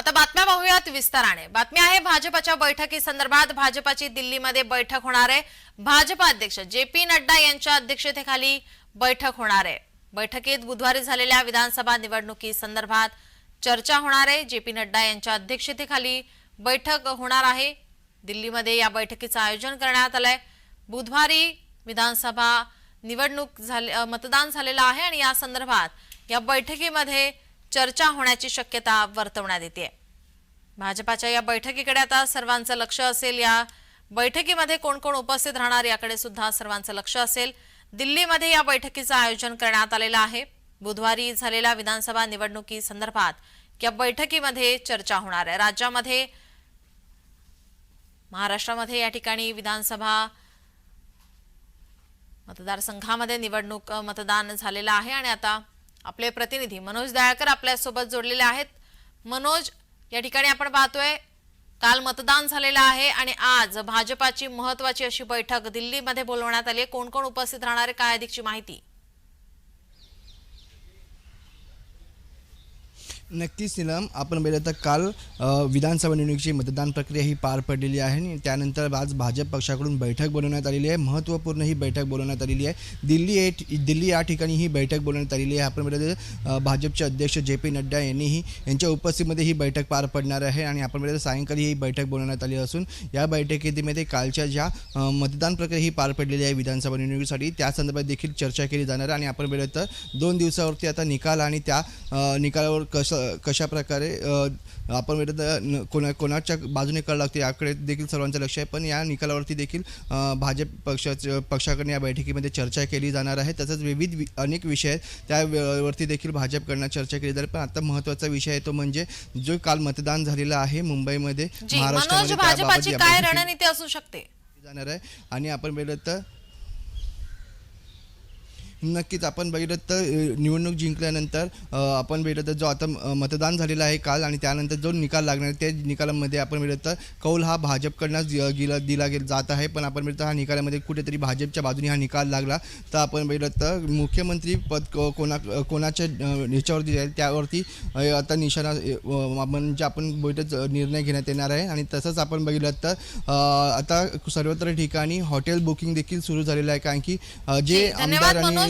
आता बातम्या पाहूयात विस्ताराने. बातमी आहे भाजपाच्या बैठकी संदर्भात भाजपाची दिल्लीमध्ये बैठक होणार आहे. भाजपा अध्यक्ष जे पी नड्डा यांच्या अध्यक्षतेखाली बैठक होणार आहे. बैठकीत बुधवारी झालेल्या विधानसभा निवडणुकी संदर्भात चर्चा होणार आहे. जे पी नड्डा यांच्या अध्यक्षतेखाली बैठक होणार आहे. दिल्लीमध्ये या बैठकीचं आयोजन करण्यात आलंय. बुधवारी विधानसभा निवडणूक झाले मतदान झालेलं आहे आणि या संदर्भात या बैठकीमध्ये चर्चा होण्याची शक्यता वर्तवण्यात येते. भाजपाच्या या बैठकीकडे आता सर्वांचं लक्ष असेल. या बैठकीमध्ये कोण कोण उपस्थित राहणार याकडे सुद्धा सर्वांचं लक्ष असेल. दिल्लीमध्ये या बैठकीचं आयोजन करण्यात आलेलं आहे. बुधवारी झालेल्या विधानसभा निवडणुकी संदर्भात या बैठकीमध्ये चर्चा होणार आहे. राज्यामध्ये महाराष्ट्रामध्ये या ठिकाणी विधानसभा मतदारसंघामध्ये निवडणूक मतदान झालेलं आहे आणि आता आपले प्रतिनिधी मनोज दयाळकर आपल्यासोबत जोडलेले आहेत. मनोज या ठिकाणी आपण पाहतोय काल मतदान झालेलं आहे आणि आज भाजपाची महत्वाची अशी बैठक दिल्लीमध्ये बोलवण्यात आली आहे. कोण कोण उपस्थित राहणार आहे? काय अधिकची माहिती? नक्कीच निलम. आपण बघितलं तर काल विधानसभा निवडणुकीची मतदान प्रक्रिया ही पार पडलेली आहे आणि त्यानंतर आज भाजप पक्षाकडून बैठक बोलवण्यात आलेली आहे. महत्त्वपूर्ण ही बैठक बोलवण्यात आलेली आहे. दिल्ली ए दिल्ली या ठिकाणी ही बैठक बोलवण्यात आलेली आहे. आपण बघितलं तर, भाजपचे अध्यक्ष जे पी नड्डा यांनीही यांच्या उपस्थितीमध्ये ही बैठक पार पडणार आहे आणि आपण बघितलं तर सायंकाळी ही बैठक बोलवण्यात आली असून या बैठकीमध्ये कालच्या ज्या मतदान प्रक्रिया ही पार पडलेली आहे विधानसभा निवडणुकीसाठी त्या संदर्भात देखील चर्चा केली जाणार आहे. आणि आपण बघितलं तर दोन दिवसावरती आता निकाल आणि त्या निकालावर कसं कशा प्रकारे आपण न- कोणा कोणाच्या बाजूने कळ लागते याकडे देखील सर्वांचं लक्ष आहे. पण या निकालावरती देखील भाजप पक्षाच्या पक्षाकडून या बैठकीमध्ये चर्चा केली जाणार आहे. तसंच विविध अनेक विषय आहेत. त्यावरती देखील भाजपकडनं चर्चा केली जाईल. पण आता महत्त्वाचा विषय आहे तो म्हणजे जो काल मतदान झालेलं आहे मुंबईमध्ये महाराष्ट्रामध्ये भाजपाची काय रणनीती असू शकते? जाणार आहे. आणि आपण तर नक्कीच आपण बघितलं तर निवडणूक जिंकल्यानंतर आपण बघितलं तर जो आता मतदान झालेलं आहे काल आणि त्यानंतर जो निकाल लागणार आहे, त्या निकालामध्ये आपण बघितलं तर कौल हा भाजपकडनं दि- दिला दिला गेला जात आहे. पण आपण बघितलं हा निकालामध्ये कुठेतरी भाजपच्या बाजूने हा निकाल लागला. तर आपण बघितलं तर मुख्यमंत्री पद को- कोणा कोणाच्या अ, ह्याच्यावरती जाईल त्यावरती आता निशाणा म्हणजे आपण बघितलं निर्णय घेण्यात येणार आहे. आणि तसंच आपण बघितलं तर आता सर्वत्र ठिकाणी हॉटेल बुकिंग देखील सुरू झालेलं आहे. कारण की जे आमदार आणि